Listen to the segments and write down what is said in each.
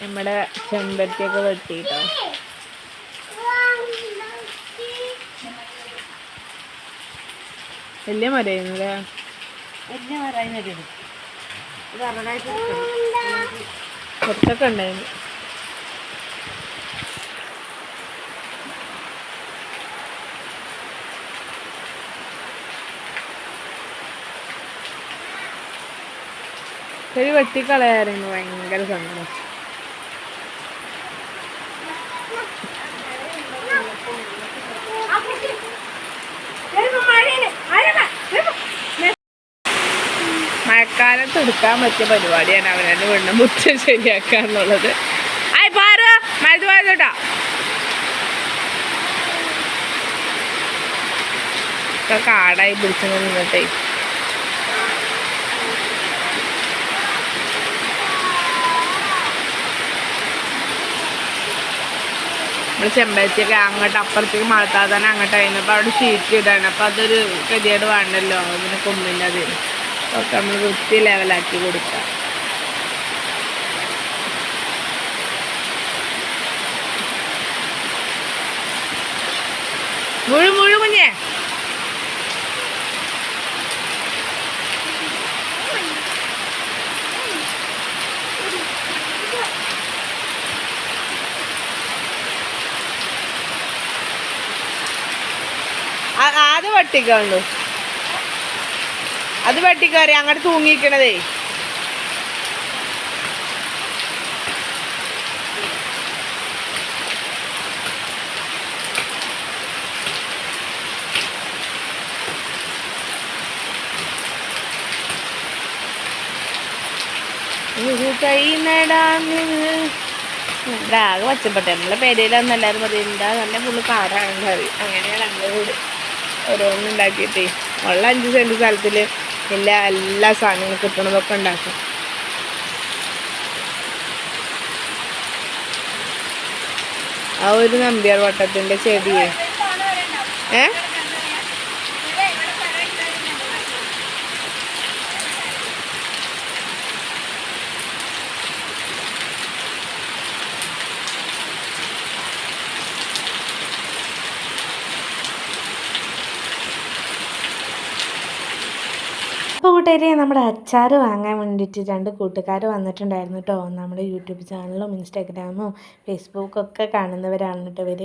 നമ്മുടെ ചെമ്പരത്തിയൊക്കെ വെട്ടിട്ടോ വലിയ മരമായിരുന്നു അല്ലേ വലിയ മരം ഇത്. അറുപതായിട്ട് കുറച്ചൊക്കെ ഉണ്ടായിരുന്നു. ഒരു വെട്ടിക്കളയായിരുന്നു. ഭയങ്കര സങ്കടം. മഴക്കാലത്ത് എടുക്കാൻ പറ്റിയ പരിപാടിയാണ് അവനെ വീണ്ടും മുറ്റം ശരിയാക്കുക എന്നുള്ളത് ആയി പാറ. മരുന്ന് പോയതോട്ടാ കാടായി പിടിച്ചു നിന്നിട്ടേ. നമ്മൾ ചെമ്പരത്തിയൊക്കെ അങ്ങോട്ട് അപ്പുറത്തേക്ക് മാറ്റാതെ തന്നെ അങ്ങോട്ട് കഴിഞ്ഞപ്പോൾ അവിടെ ഷീറ്റ് ഇടാണ് അപ്പോൾ അതൊരു ഗതികേട് വേണ്ടല്ലോ. അതിന് കൊമ്പിന്റെ അതിന്. ഒക്കെ നമ്മൾ വൃത്തി ലെവലാക്കി കൊടുക്കുക. അത് വെട്ടിക്കണ്ടു അത് വെട്ടിക്കറി അങ്ങോട്ട് തൂങ്ങിക്കണതേ. ഒരു പച്ചപ്പെട്ടെ. നമ്മളെ പേരയിലൊന്നും എല്ലാവരും പറയും എന്താ നല്ല ഫുള്ള് കാടാണ് കറി അങ്ങനെയാണ് ഞങ്ങൾ വീട്. ഓരോന്നും ഉണ്ടാക്കിയിട്ടേ ഉള്ള അഞ്ച് സെന്റ് സ്ഥലത്തിൽ എല്ലാ എല്ലാ സാധനങ്ങളും കിട്ടണതൊക്കെ ഉണ്ടാക്കും. ആ ഒരു നമ്പ്യാർ വട്ടത്തിന്റെ ചെടിയെ. ഏ? കൂട്ടുകാരെ നമ്മുടെ അച്ചാർ വാങ്ങാൻ വേണ്ടിയിട്ട് രണ്ട് കൂട്ടുകാർ വന്നിട്ടുണ്ടായിരുന്നു കേട്ടോ നമ്മുടെ യൂട്യൂബ് ചാനലും ഇൻസ്റ്റാഗ്രാമും ഫേസ്ബുക്കൊക്കെ കാണുന്നവരാണ് കേട്ടോ ഇവർ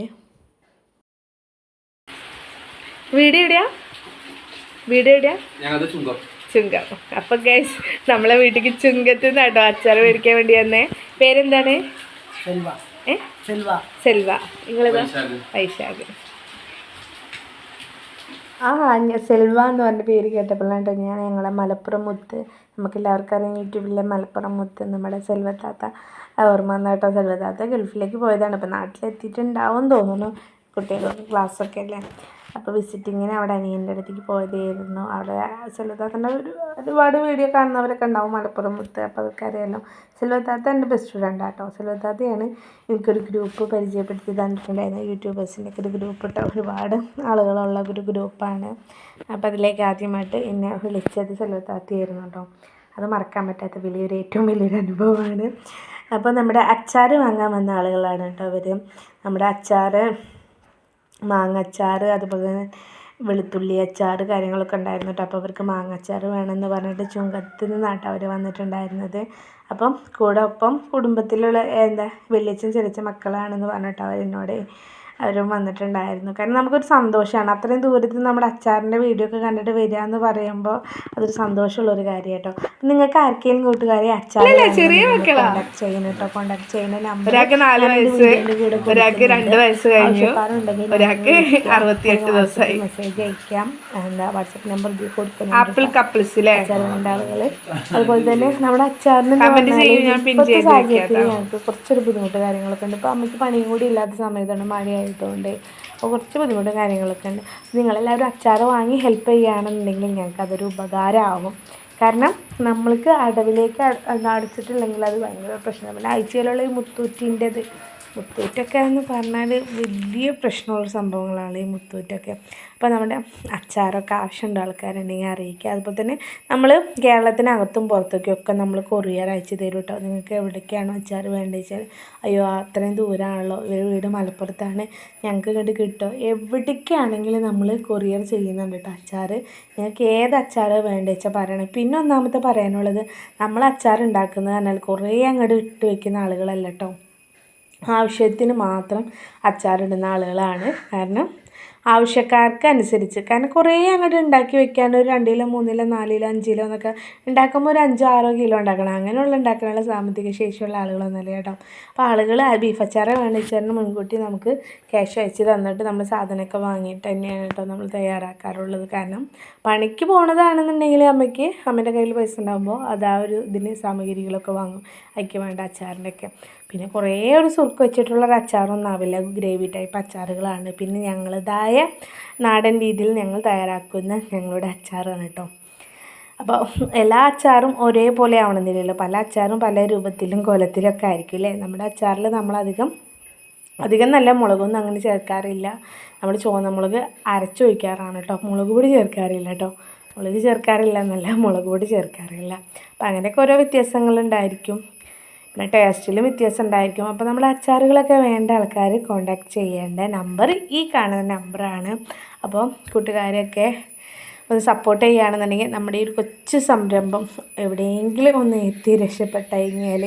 വീട് എവിടെയാ? വീട് എവിടെയാ? ചുങ്കം. അപ്പൊ ഗൈസ് നമ്മളെ വീട്ടിലേക്ക് ചുങ്കത്ത് നിന്നാട്ടോ അച്ചാർ മേടിക്കാൻ വേണ്ടി വന്നേ. പേരെന്താണ്? സെൽവ. സെൽവ. സെൽവ. നിങ്ങളേതാ? വൈശാഖ്. ആ സെൽവ എന്ന് പറഞ്ഞ പേര് കേട്ടപ്പോഴാണ് കേട്ടോ ഞാൻ ഞങ്ങളെ മലപ്പുറം മുത്ത്. നമുക്ക് എല്ലാവർക്കും അറിയാം യൂട്യൂബിലെ മലപ്പുറം മുത്ത്. നമ്മുടെ സെൽവത്താത്ത താത്ത ഓർമ്മ വന്ന കേട്ടോ സെൽവ താത്ത ഗൾഫിലേക്ക് പോയതാണ്. അപ്പോൾ നാട്ടിലെത്തിയിട്ടുണ്ടാവും തോന്നുന്നു കുട്ടികൾക്ക് ക്ലാസ്സൊക്കെ അല്ലേ? അപ്പോൾ വിസിറ്റിങ്ങിന് അവിടെ അനിയന്റെ അടുത്തേക്ക് പോയതായിരുന്നു. അവിടെ സെൽവത്താത്തന്റെ ഒരു ഒരുപാട് വീഡിയോ കാണുന്നവരൊക്കെ ഉണ്ടാവും മലപ്പുറം മുത്ത് അപ്പോൾ അതൊക്കെ അറിയാമല്ലോ സെൽവത്താത്ത എന്റെ ബെസ്റ്റ് ഫ്രണ്ട് ആട്ടോ. സെൽവത്താത്തയാണ് എനിക്കൊരു ഗ്രൂപ്പ് പരിചയപ്പെടുത്തി തന്നിട്ടുണ്ടായിരുന്നു യൂട്യൂബേഴ്സിന്റെ ഒക്കെ ഒരു ഗ്രൂപ്പ് ഇട്ട ഒരുപാട് ആളുകളുള്ള ഒരു ഗ്രൂപ്പാണ് അപ്പോൾ അതിലേക്ക് ആദ്യമായിട്ട് എന്നെ വിളിച്ചത് സെൽവത്താത്തയായിരുന്നു കേട്ടോ. അത് മറക്കാൻ പറ്റാത്ത വലിയൊരു ഏറ്റവും വലിയൊരു അനുഭവമാണ്. അപ്പോൾ നമ്മുടെ അച്ചാർ വാങ്ങാൻ വന്ന ആളുകളാണ് കേട്ടോ അവർ നമ്മുടെ അച്ചാർ മാങ്ങ അച്ചാർ അതുപോലെ തന്നെ വെളുത്തുള്ളി അച്ചാർ കാര്യങ്ങളൊക്കെ ഉണ്ടായിരുന്നു കേട്ടോ. അപ്പോൾ അവർക്ക് മാങ്ങ അച്ചാർ വേണമെന്ന് പറഞ്ഞിട്ട് ചുങ്കത്തിൽ നിന്നാട്ടോ അവർ വന്നിട്ടുണ്ടായിരുന്നത്. അപ്പം കൂടെ ഒപ്പം കുടുംബത്തിലുള്ള എന്താ വലിയച്ഛൻ ചെറിയച്ഛൻ മക്കളാണെന്ന് പറഞ്ഞിട്ട് അവരെന്നോട് അവരും വന്നിട്ടുണ്ടായിരുന്നു. കാരണം നമുക്കൊരു സന്തോഷമാണ് അത്രയും ദൂരത്തിൽ നമ്മുടെ അച്ചാറിന്റെ വീഡിയോ ഒക്കെ കണ്ടിട്ട് വരിക എന്ന് പറയുമ്പോൾ അതൊരു സന്തോഷമുള്ള ഒരു കാര്യം കേട്ടോ നിങ്ങൾക്ക് ആർക്കെങ്കിലും കൂട്ടുകാരെ അച്ചാർ. കോൺടാക്ട് ചെയ്യണം കേട്ടോ കോൺടാക്ട് ചെയ്യുന്ന നമ്പർ ഒരാൾക്ക് രണ്ട് വയസ്സ് കഴിഞ്ഞു. ഒരാൾക്ക് അറുപത്തിയെട്ട് ദിവസമായി. മെസ്സേജ് അയക്കാം. എന്താ വാട്സപ്പ് നമ്പർ ഇതിൽ കൊടുക്കുന്നുണ്ട് ആപ്പിൾ കപ്പിൾസ് അല്ലേ ആളുകൾ അതുപോലെ തന്നെ നമ്മുടെ അച്ചാറിന് സാഹചര്യത്തിൽ ഞങ്ങൾക്ക് കുറച്ചൊരു ബുദ്ധിമുട്ട് കാര്യങ്ങളൊക്കെ ഉണ്ട്. ഇപ്പൊ അമ്മയ്ക്ക് പണിയും കൂടി ഇല്ലാത്ത സമയത്താണ് മഴയായതുകൊണ്ട് അപ്പോൾ കുറച്ച് ബുദ്ധിമുട്ട് കാര്യങ്ങളൊക്കെ ഉണ്ട്. നിങ്ങളെല്ലാവരും അച്ചാർ വാങ്ങി ഹെൽപ്പ് ചെയ്യുകയാണെന്നുണ്ടെങ്കിൽ ഞങ്ങൾക്ക് അതൊരു ഉപകാരമാകും കാരണം നമ്മൾക്ക് അടവിലേക്ക് അടച്ചിട്ടില്ലെങ്കിൽ അത് ഭയങ്കര പ്രശ്നമാണ്. പിന്നെ ആഴ്ചയിലുള്ള ഈ മുത്തൂറ്റിന്റെത് മുത്തൂറ്റൊക്കെ എന്ന് പറഞ്ഞാൽ വലിയ പ്രശ്നമുള്ള സംഭവങ്ങളാണ് ഈ മുത്തൂറ്റൊക്കെ. അപ്പോൾ നമ്മുടെ അച്ചാറൊക്കെ ആവശ്യമുണ്ട് ആൾക്കാരുണ്ടെങ്കിൽ അറിയിക്കുക അതുപോലെ തന്നെ നമ്മൾ കേരളത്തിനകത്തും പുറത്തൊക്കെ ഒക്കെ നമ്മൾ കൊറിയർ അയച്ചു തരും കേട്ടോ നിങ്ങൾക്ക് എവിടേക്കാണോ അച്ചാർ വേണ്ടത് വെച്ചാൽ അയ്യോ അത്രയും ദൂരമാണല്ലോ ഇവർ വീട് മലപ്പുറത്താണ്. ഞങ്ങൾക്ക് ഇങ്ങോട്ട് കിട്ടുമോ എവിടേക്കാണെങ്കിലും നമ്മൾ കൊറിയർ ചെയ്യുന്നുണ്ട് കേട്ടോ അച്ചാർ നിങ്ങൾക്ക് ഏത് അച്ചാർ വേണ്ടത് വെച്ചാൽ പറയണം. പിന്നെ ഒന്നാമത്തെ പറയാനുള്ളത് നമ്മൾ അച്ചാർ ഉണ്ടാക്കുന്നത് പറഞ്ഞാൽ കുറേ അങ്ങോട്ട് ഇട്ട് വെക്കുന്ന ആളുകളല്ല കേട്ടോ ആവശ്യത്തിന് മാത്രം അച്ചാറിടുന്ന ആളുകളാണ്. കാരണം ആവശ്യക്കാർക്ക് അനുസരിച്ച് കാരണം കുറേ അങ്ങോട്ട് ഉണ്ടാക്കി വെക്കാൻ ഒരു രണ്ട് കിലോ മൂന്ന് കിലോ നാല് കിലോ അഞ്ച് കിലോ എന്നൊക്കെ ഉണ്ടാക്കുമ്പോൾ ഒരു അഞ്ചോ ആറോ കിലോ ഉണ്ടാക്കണം. അങ്ങനെയുള്ള ഉണ്ടാക്കാനുള്ള സാമ്പത്തിക ശേഷിയുള്ള ആളുകളൊന്നുമല്ല കേട്ടോ. അപ്പോൾ ആളുകൾ ബീഫ് അച്ചാറ് വേണ്ടിച്ചാൽ മുൻകൂട്ടി നമുക്ക് ക്യാഷ് അയച്ച് തന്നിട്ട് നമ്മൾ സാധനമൊക്കെ വാങ്ങിയിട്ട് തന്നെയാണ് കേട്ടോ നമ്മൾ തയ്യാറാക്കാറുള്ളത്. കാരണം പണിക്ക് പോണതാണെന്നുണ്ടെങ്കിൽ അമ്മയ്ക്ക് അമ്മേന്റെ കയ്യിൽ പൈസ ഉണ്ടാകുമ്പോൾ അത് ആ ഒരു ഇതിന് സാമഗ്രികളൊക്കെ വാങ്ങും. അയക്ക് വേണ്ട അച്ചാറിന്റെ ഒക്കെ പിന്നെ കുറേ ഒരു സുർക്ക് വെച്ചിട്ടുള്ള ഒരു അച്ചാറൊന്നും ആവില്ല. ഗ്രേവി ടൈപ്പ് അച്ചാറുകളാണ്. പിന്നെ ഞങ്ങളതായ നാടൻ രീതിയിൽ ഞങ്ങൾ തയ്യാറാക്കുന്ന ഞങ്ങളുടെ അച്ചാറാണ് കേട്ടോ. അപ്പോൾ എല്ലാ അച്ചാറും ഒരേപോലെ ആവണമെന്നില്ലല്ലോ. പല അച്ചാറും പല രൂപത്തിലും കോലത്തിലും ഒക്കെ ആയിരിക്കും അല്ലേ? നമ്മുടെ അച്ചാറിൽ നമ്മളധികം അധികം നല്ല മുളകൊന്നും അങ്ങനെ ചേർക്കാറില്ല. നമ്മൾ ചുവന്ന മുളക് അരച്ചു വയ്ക്കാറാണ് കേട്ടോ. മുളക് പൊടി ചേർക്കാറില്ല കേട്ടോ. മുളക് ചേർക്കാറില്ല എന്നല്ല മുളക് പൊടി ചേർക്കാറില്ല. അപ്പം അങ്ങനെയൊക്കെ ഓരോ വ്യത്യാസങ്ങളുണ്ടായിരിക്കും പിന്നെ ടേസ്റ്റിലും വ്യത്യാസം ഉണ്ടായിരിക്കും അപ്പോൾ നമ്മൾ അച്ചാറുകളൊക്കെ വേണ്ട ആൾക്കാർ കോണ്ടാക്ട് ചെയ്യേണ്ട നമ്പർ ഈ കാണുന്ന നമ്പറാണ് അപ്പോൾ കൂട്ടുകാരെയൊക്കെ ഒന്ന് സപ്പോർട്ട് ചെയ്യുകയാണെന്നുണ്ടെങ്കിൽ നമ്മുടെ ഈ ഒരു കൊച്ചു സംരംഭം എവിടെയെങ്കിലും ഒന്ന് എത്തി രക്ഷപ്പെട്ടു കഴിഞ്ഞാൽ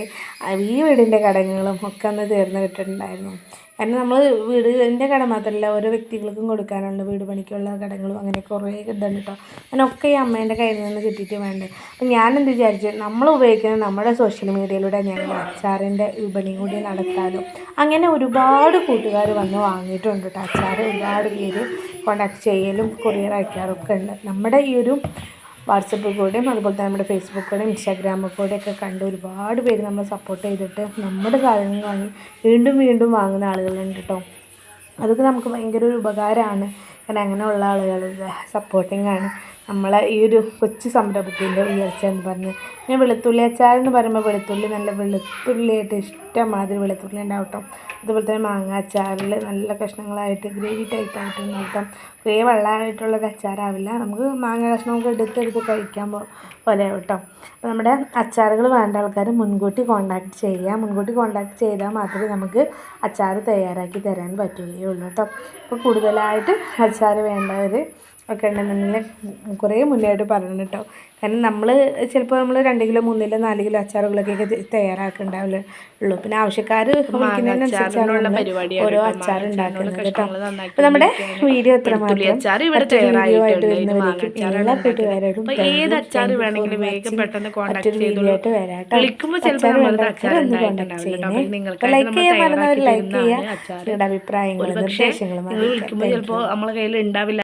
ഈ വീടിന്റെ കടങ്ങളും ഒക്കെ ഒന്ന് തീർന്ന് കിട്ടുന്നുണ്ടായിരുന്നു. കാരണം നമ്മൾ വീടിന്റെ കട മാത്രമല്ല ഓരോ വ്യക്തികൾക്കും കൊടുക്കാനുള്ള വീട് പണിക്കുള്ള കടങ്ങളും അങ്ങനെ കുറേ ഇതുണ്ട് കേട്ടോ അതിനൊക്കെ ഈ അമ്മേന്റെ കയ്യിൽ നിന്ന് കിട്ടിയിട്ട് വേണ്ടേ. അപ്പം ഞാനെന്ത് വിചാരിച്ചു? നമ്മൾ ഉപയോഗിക്കുന്ന നമ്മുടെ സോഷ്യൽ മീഡിയയിലൂടെ ഞങ്ങൾ അച്ചാറിന്റെ വിപണി കൂടി നടത്താനും. അങ്ങനെ ഒരുപാട് കൂട്ടുകാർ വന്ന് വാങ്ങിയിട്ടുണ്ട് കേട്ടോ അച്ചാർ ഒരുപാട് പേര് കോണ്ടാക്ട് ചെയ്യലും കൊറിയർ അയക്കാറൊക്കെ ഉണ്ട്. നമ്മുടെ ഈ ഒരു വാട്സപ്പ് കൂടെയും അതുപോലെ തന്നെ നമ്മുടെ ഫേസ്ബുക്ക് കൂടെയും ഇൻസ്റ്റാഗ്രാമിൽ കൂടെയൊക്കെ കണ്ട് ഒരുപാട് പേര് നമ്മളെ സപ്പോർട്ട് ചെയ്തിട്ട് നമ്മുടെ സാധനങ്ങൾ വാങ്ങി വീണ്ടും വീണ്ടും വാങ്ങുന്ന ആളുകളുണ്ട് കേട്ടോ. അതൊക്കെ നമുക്ക് ഭയങ്കര ഒരു ഉപകാരമാണ്. കാരണം അങ്ങനെയുള്ള ആളുകളുടെ സപ്പോർട്ടിങ് ആണ്. നമ്മളെ ഈ ഒരു കൊച്ചു സംരംഭത്തിന്റെ ഉയർച്ച എന്ന് പറഞ്ഞ്. പിന്നെ വെളുത്തുള്ളി അച്ചാർ എന്ന് പറയുമ്പോൾ വെളുത്തുള്ളി നല്ല വെളുത്തുള്ളിയായിട്ട് ഇഷ്ടമാതിരി വെളുത്തുള്ളി ഉണ്ടാവും അതുപോലെ തന്നെ മാങ്ങ അച്ചാറിൽ നല്ല കഷ്ണങ്ങളായിട്ട് ഗ്രേവി ടൈപ്പ് ടൈപ്പായിട്ട് ഉണ്ടാവും കുറേ വെള്ളമായിട്ടുള്ളൊരു അച്ചാറാവില്ല. നമുക്ക് മാങ്ങ കഷ്ണമൊക്കെ എടുത്തെടുത്ത് കഴിക്കാൻ പോലെ കേട്ടോ അപ്പോൾ നമ്മുടെ അച്ചാറുകൾ വേണ്ട ആൾക്കാർ മുൻകൂട്ടി കോൺടാക്ട് ചെയ്യുക. മുൻകൂട്ടി കോൺടാക്ട് ചെയ്താൽ മാത്രമേ നമുക്ക് അച്ചാർ തയ്യാറാക്കി തരാൻ പറ്റുകയുള്ളൂ കേട്ടോ. അപ്പോൾ കൂടുതലായിട്ട് അച്ചാർ വേണ്ടവർ ഒക്കെ ഉണ്ടെന്നുണ്ടെങ്കിൽ കുറേ മുന്നേയായിട്ട് പറയണം കേട്ടോ. കാരണം നമ്മൾ ചിലപ്പോൾ നമ്മൾ രണ്ട് കിലോ മൂന്ന് കിലോ നാല് കിലോ അച്ചാറുകളൊക്കെ തയ്യാറാക്കുന്നുണ്ടാവില്ല ഉള്ളൂ. പിന്നെ ആവശ്യക്കാർ വിളിക്കുന്നതിനനുസരിച്ചാണ് ഓരോ അച്ചാർ ഉണ്ടാക്കുന്നത് കേട്ടോ. അപ്പോൾ നമ്മുടെ വീഡിയോ എത്ര ഇവിടെ ആയിട്ട് വരുന്നവരേക്കും എല്ലാ കൂട്ടുകാരോടും മറ്റൊരു വീഡിയോ ആയിട്ട് വരാം കേട്ടോ. അച്ചാർ ഒന്ന് കോൺടാക്ട്. ചെയ്യണേ ലൈക്ക് ചെയ്യാൻ മറന്നവർ ലൈക്ക് ചെയ്യുക. നിങ്ങളുടെ അഭിപ്രായങ്ങളും നിർദ്ദേശങ്ങളും ചിലപ്പോൾ നമ്മളെ കയ്യിൽ ഉണ്ടാവില്ല